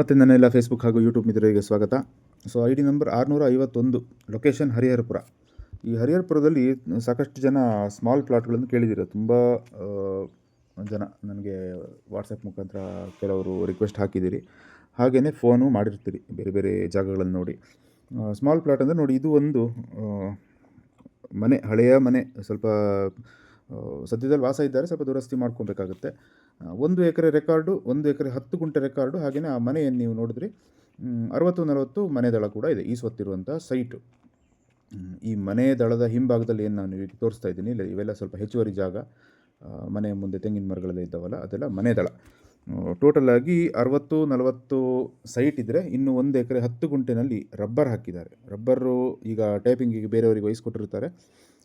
ಮತ್ತು ನನ್ನೆಲ್ಲ ಫೇಸ್ಬುಕ್ ಹಾಗೂ ಯೂಟ್ಯೂಬ್ ಮಿತ್ರರಿಗೆ ಸ್ವಾಗತ. ಸೊ ಐ ಡಿ ನಂಬರ್ ಆರುನೂರ ಐವತ್ತೊಂದು ಲೊಕೇಶನ್ ಹರಿಹರಪುರ. ಈ ಹರಿಹರಪುರದಲ್ಲಿ ಸಾಕಷ್ಟು ಜನ ಸ್ಮಾಲ್ ಪ್ಲಾಟ್ಗಳನ್ನು ಕೇಳಿದ್ದೀರ ತುಂಬ ಜನ ನನಗೆ ವಾಟ್ಸಪ್ ಮುಖಾಂತರ ಕೆಲವರು ರಿಕ್ವೆಸ್ಟ್ ಹಾಕಿದ್ದೀರಿ ಹಾಗೆಯೇ ಫೋನು ಮಾಡಿರ್ತೀರಿ, ಬೇರೆ ಬೇರೆ ಜಾಗಗಳನ್ನು ನೋಡಿ. ಸ್ಮಾಲ್ ಪ್ಲಾಟ್ ಅಂದರೆ ನೋಡಿ, ಇದು ಒಂದು ಮನೆ, ಹಳೆಯ ಮನೆ. ಸ್ವಲ್ಪ ಸದ್ಯದಲ್ಲಿ ವಾಸ ಇದ್ದಾರೆ, ಸ್ವಲ್ಪ ದುರಸ್ತಿ ಮಾಡ್ಕೊಬೇಕಾಗುತ್ತೆ. ಒಂದು ಎಕರೆ ರೆಕಾರ್ಡು, ಒಂದು ಎಕರೆ ಹತ್ತು ಗುಂಟೆ ರೆಕಾರ್ಡು ಹಾಗೆಯೇ ಆ ಮನೆಯನ್ನು ನೀವು ನೋಡಿದ್ರಿ. ಅರವತ್ತು, ನಲವತ್ತು ಮನೆದಳ ಕೂಡ ಇದೆ ಈ ಸೊತ್ತಿರುವಂಥ ಸೈಟು. ಈ ಮನೆ ದಳದ ಹಿಂಭಾಗದಲ್ಲಿ ಏನು ನಾನು ಈಗ ತೋರಿಸ್ತಾ ಇದ್ದೀನಿ, ಇಲ್ಲ ಇವೆಲ್ಲ ಸ್ವಲ್ಪ ಹೆಚ್ಚುವರಿ ಜಾಗ ಮನೆ ಮುಂದೆ ತೆಂಗಿನ ಮರಗಳೆಲ್ಲ ಇದ್ದಾವಲ್ಲ, ಅದೆಲ್ಲ ಮನೆ ದಳ. ಟೋಟಲ್ ಆಗಿ ಅರವತ್ತು, ನಲವತ್ತು ಸೈಟ್ ಇದ್ದರೆ ಇನ್ನು ಒಂದು ಎಕರೆ ಹತ್ತು ಗುಂಟೆನಲ್ಲಿ ರಬ್ಬರ್ ಹಾಕಿದ್ದಾರೆ. ರಬ್ಬರು ಈಗ ಟೈಪಿಂಗಿಗೆ ಬೇರೆಯವರಿಗೆ ವಹಿಸ್ಕೊಟ್ಟಿರ್ತಾರೆ.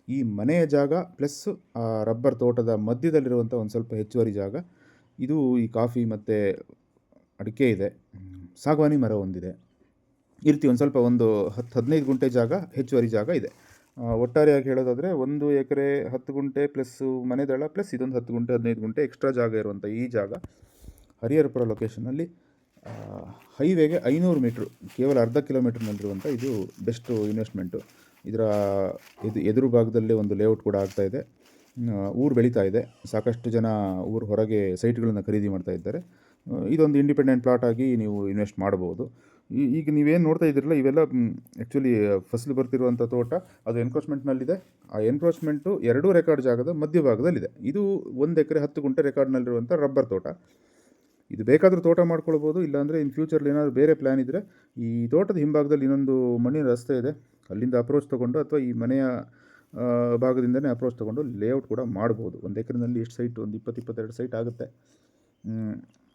ಈ ಮನೆಯ ಜಾಗ ಪ್ಲಸ್ ಆ ರಬ್ಬರ್ ತೋಟದ ಮಧ್ಯದಲ್ಲಿರುವಂಥ ಒಂದು ಸ್ವಲ್ಪ ಹೆಚ್ಚುವರಿ ಜಾಗ ಇದು ಈ ಕಾಫಿ ಮತ್ತು ಅಡಿಕೆ ಇದೆ. ಸಾಗವಾನಿ ಮರ ಒಂದಿದೆ. ಈ ರೀತಿ ಒಂದು ಸ್ವಲ್ಪ ಒಂದು ಹತ್ತು ಹದಿನೈದು ಗುಂಟೆ ಜಾಗ, ಹೆಚ್ಚುವರಿ ಜಾಗ ಇದೆ. ಒಟ್ಟಾರೆಯಾಗಿ ಹೇಳೋದಾದರೆ ಒಂದು ಎಕರೆ ಹತ್ತು ಗುಂಟೆ ಪ್ಲಸ್ಸು ಮನೆದಳ ಪ್ಲಸ್ ಇದೊಂದು ಹತ್ತು ಗುಂಟೆ, ಹದಿನೈದು ಗುಂಟೆ ಎಕ್ಸ್ಟ್ರಾ ಜಾಗ ಇರುವಂಥ ಈ ಜಾಗ ಹರಿಹರಪುರ ಲೊಕೇಶನಲ್ಲಿ ಹೈವೇಗೆ ಐನೂರು ಮೀಟ್ರು ಕೇವಲ ಅರ್ಧ ಕಿಲೋಮೀಟ್ರ್ನಲ್ಲಿರುವಂಥ ಇದು ಬೆಸ್ಟು ಇನ್ವೆಸ್ಟ್ಮೆಂಟು ಇದರ ಇದು ಎದುರು ಭಾಗದಲ್ಲೇ ಒಂದು ಲೇಔಟ್ ಕೂಡ ಆಗ್ತಾ ಇದೆ. ಊರು ಬೆಳೀತಾ ಇದೆ. ಸಾಕಷ್ಟು ಜನ ಊರು ಹೊರಗೆ ಸೈಟ್ಗಳನ್ನು ಖರೀದಿ ಮಾಡ್ತಾ ಇದ್ದಾರೆ. ಇದೊಂದು ಇಂಡಿಪೆಂಡೆಂಟ್ ಪ್ಲಾಟ್ ಆಗಿ ನೀವು ಇನ್ವೆಸ್ಟ್ ಮಾಡ್ಬೋದು ಈಗ ನೀವೇನು ನೋಡ್ತಾ ಇದ್ದೀರಲ್ಲ, ಇವೆಲ್ಲ ಆ್ಯಕ್ಚುಲಿ ಫಸಲು ಬರ್ತಿರುವಂಥ ತೋಟ, ಅದು ಎನ್ಕ್ರೋಚ್ಮೆಂಟ್ನಲ್ಲಿದೆ ಆ ಎನ್ಕ್ರೋಚ್ಮೆಂಟು ಎರಡೂ ರೆಕಾರ್ಡ್ ಜಾಗದ ಮಧ್ಯಭಾಗದಲ್ಲಿದೆ ಇದು ಒಂದು ಎಕರೆ, ಹತ್ತು ಗುಂಟೆ ರೆಕಾರ್ಡ್ನಲ್ಲಿರುವಂಥ ರಬ್ಬರ್ ತೋಟ. ಇದು ಬೇಕಾದರೂ ತೋಟ ಮಾಡ್ಕೊಳ್ಬೋದು, ಇಲ್ಲಾಂದರೆ ಇನ್ ಫ್ಯೂಚರ್ಲಿ ಏನಾದರೂ ಬೇರೆ ಪ್ಲ್ಯಾನ್ ಇದ್ದರೆ ಈ ತೋಟದ ಹಿಂಭಾಗದಲ್ಲಿ ಇನ್ನೊಂದು ಮಣ್ಣಿನ ರಸ್ತೆ ಇದೆ. ಅಲ್ಲಿಂದ ಅಪ್ರೋಚ್ ತೊಗೊಂಡು ಅಥವಾ ಈ ಮನೆಯ ಭಾಗದಿಂದನೇ ಅಪ್ರೋಚ್ ತೊಗೊಂಡು ಲೇಔಟ್ ಕೂಡ ಮಾಡ್ಬೋದು. ಒಂದು ಎಕರೆನಲ್ಲಿ ಎಷ್ಟು ಸೈಟ್ ಒಂದು ಇಪ್ಪತ್ತು ಇಪ್ಪತ್ತೆರಡು ಸೈಟ್ ಆಗುತ್ತೆ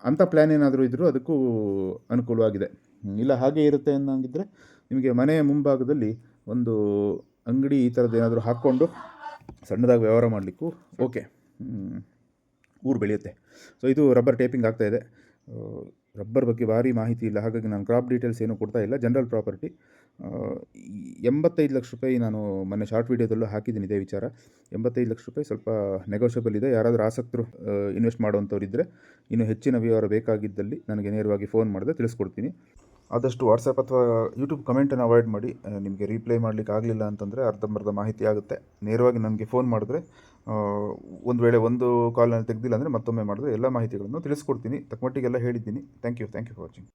ಅಂಥ ಪ್ಲ್ಯಾನ್ ಏನಾದರೂ ಇದ್ದರೂ ಅದಕ್ಕೂ ಅನುಕೂಲವಾಗಿದೆ. ಇಲ್ಲ ಹಾಗೆ ಇರುತ್ತೆ ಅನ್ನಂಗಿದ್ರೆ ನಿಮಗೆ ಮನೆಯ ಮುಂಭಾಗದಲ್ಲಿ ಒಂದು ಅಂಗಡಿ ಈ ಥರದ್ದು ಏನಾದರೂ ಹಾಕ್ಕೊಂಡು ಸಣ್ಣದಾಗಿ ವ್ಯವಹಾರ ಮಾಡಲಿಕ್ಕೂ ಓಕೆ ಊರು ಬೆಳೆಯುತ್ತೆ. ಸೊ ಇದು ರಬ್ಬರ್ ಟೇಪಿಂಗ್ ಆಗ್ತಾಯಿದೆ ರಬ್ಬರ್ ಬಗ್ಗೆ ಭಾರಿ ಮಾಹಿತಿ ಇಲ್ಲ. ಹಾಗಾಗಿ ನಾನು ಕ್ರಾಪ್ ಡೀಟೇಲ್ಸ್ ಏನೂ ಕೊಡ್ತಾ ಇಲ್ಲ. ಜನರಲ್ ಪ್ರಾಪರ್ಟಿ ಎಂಬತ್ತೈದು ಲಕ್ಷ ರೂಪಾಯಿ ನಾನು ಮೊನ್ನೆ ಶಾರ್ಟ್ ವೀಡಿಯೋದಲ್ಲೂ ಹಾಕಿದ್ದೀನಿ ಇದೇ ವಿಚಾರ. ಎಂಬತ್ತೈದು ಲಕ್ಷ ರೂಪಾಯಿ ಸ್ವಲ್ಪ ನೆಗೋಷಿಯಬಲ್ ಇದೆ. ಯಾರಾದರೂ ಆಸಕ್ತರು ಇನ್ವೆಸ್ಟ್ ಮಾಡುವಂಥವ್ರು ಇದ್ದರೆ ಇನ್ನು ಹೆಚ್ಚಿನ ವಿವರ ಬೇಕಾಗಿದ್ದಲ್ಲಿ ನನಗೆ ನೇರವಾಗಿ ಫೋನ್ ಮಾಡಿದೆ ತಿಳಿಸ್ಕೊಡ್ತೀನಿ. ಆದಷ್ಟು ವಾಟ್ಸಪ್ ಅಥವಾ ಯೂಟ್ಯೂಬ್ ಕಮೆಂಟನ್ನು ಅವಾಯ್ಡ್ ಮಾಡಿ ನಿಮಗೆ ರೀಪ್ಲೈ ಮಾಡಲಿಕ್ಕೆ ಆಗಲಿಲ್ಲ ಅಂತಂದರೆ ಅರ್ಧಂಬರ್ಧ ಮಾಹಿತಿ ಆಗುತ್ತೆ. ನೇರವಾಗಿ ನನಗೆ ಫೋನ್ ಮಾಡಿದ್ರೆ ಒಂದು ವೇಳೆ ಒಂದು ಕಾಲ್ನಲ್ಲಿ ತೆಗೆದಿಲ್ಲ ಅಂದರೆ ಮತ್ತೊಮ್ಮೆ ಮಾಡಿದ್ರೆ ಎಲ್ಲ ಮಾಹಿತಿಗಳನ್ನು ತಿಳಿಸ್ಕೊಡ್ತೀನಿ. ತಕ್ಕಮಟ್ಟಿಗೆಲ್ಲ ಹೇಳಿದ್ದೀನಿ. Thank you thank you for watching